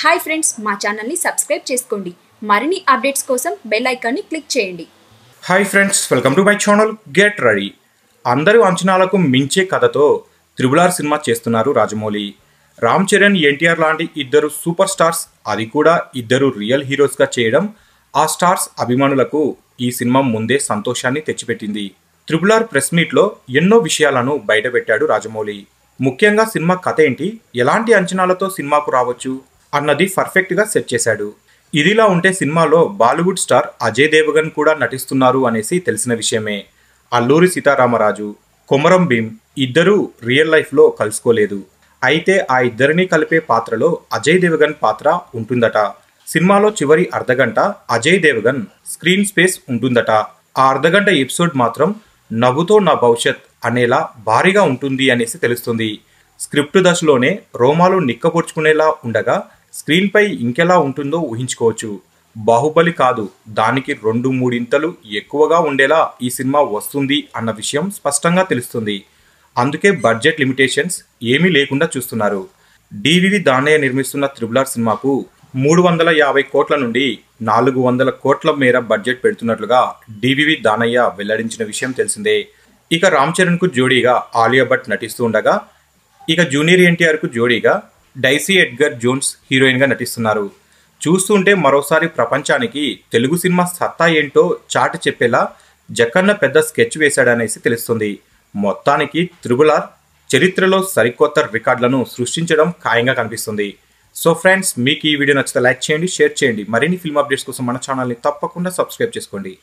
Hi friends మా ఛానల్ని subscribe చేసుకోండి. మరిన్ని అప్డేట్స్ కోసం బెల్ ఐకాన్ని క్లిక్ చేయండి. Hi friends welcome to my channel get ready. అందరూ అంచనాలకు మించే కథతో త్రిబుల్ ఆర్ సినిమా చేస్తున్నారు రాజమౌళి. రామ్ చరణ్ ఎన్టీఆర్ లాంటి ఇద్దరు సూపర్ స్టార్స్ అది కూడా ఇద్దరు రియల్ హీరోస్గా చేయడం ఆ స్టార్స్ అభిమానులకు ఈ సినిమా ముందే సంతోషాన్ని తెచ్చిపెట్టింది. త్రిబుల్ ఆర్ ప్రెస్ మీట్లో ఎన్నో విషయాలను బయటపెట్టాడు రాజమౌళి. ముఖ్యంగా సినిమా కథ ఏంటి? ఎలాంటి అంచనాలతో సినిమాకు రావచ్చు? అన్నది పర్ఫెక్ట్గా సెట్ చేశాడు. ఇదిలా ఉంటే సినిమాలో బాలీవుడ్ స్టార్ అజయ్ దేవగన్ కూడా నటిస్తున్నారు అనేసి తెలిసిన విషయమే. అల్లూరి సీతారామరాజు కొమరం భీం ఇద్దరూ రియల్ లైఫ్లో కలుసుకోలేదు. అయితే ఆ ఇద్దరిని కలిపే పాత్రలో అజయ్ దేవగన్ పాత్ర ఉంటుందట. సినిమాలో చివరి అర్ధగంట అజయ్ దేవగన్ స్క్రీన్ స్పేస్ ఉంటుందట. ఆ అర్ధగంట ఎపిసోడ్ మాత్రం నవ్వుతో నా భవిష్యత్ అనేలా భారీగా ఉంటుంది అనేసి తెలుస్తుంది. స్క్రిప్ట్ దశలోనే రోమాలు నిక్కపొడుచుకునేలా ఉండగా స్క్రీన్పై ఇంకెలా ఉంటుందో ఊహించుకోవచ్చు. బాహుబలి కాదు దానికి రెండు మూడింతలు ఎక్కువగా ఉండేలా ఈ సినిమా వస్తుంది అన్న విషయం స్పష్టంగా తెలుస్తుంది. అందుకే బడ్జెట్ లిమిటేషన్స్ ఏమీ లేకుండా చూస్తున్నారు. డివివి దానయ్య నిర్మిస్తున్న త్రిబులార్ సినిమాకు మూడు వందల యాభై కోట్ల నుండి నాలుగు వందల కోట్ల మేర బడ్జెట్ పెడుతున్నట్లుగా డివివి దానయ్య వెల్లడించిన విషయం తెలిసిందే. ఇక రామ్ చరణ్కు జోడీగా ఆలియా భట్ నటిస్తూ ఉండగా ఇక జూనియర్ ఎన్టీఆర్కు జోడీగా డైసీ ఎడ్గర్ జోన్స్ హీరోయిన్గా నటిస్తున్నారు. చూస్తుంటే మరోసారి ప్రపంచానికి తెలుగు సినిమా సత్తా ఏంటో చాటి చెప్పేలా జక్కన్న పెద్ద స్కెచ్ వేశాడనేసి తెలుస్తుంది. మొత్తానికి త్రిబులార్ చరిత్రలో సరికొత్త రికార్డులను సృష్టించడం ఖాయంగా కనిపిస్తుంది. సో ఫ్రెండ్స్ మీకు ఈ వీడియో నచ్చితే లైక్ చేయండి షేర్ చేయండి. మరిన్ని ఫిల్మ్ అప్డేట్స్ కోసం మన ఛానల్ని తప్పకుండా సబ్స్క్రైబ్ చేసుకోండి.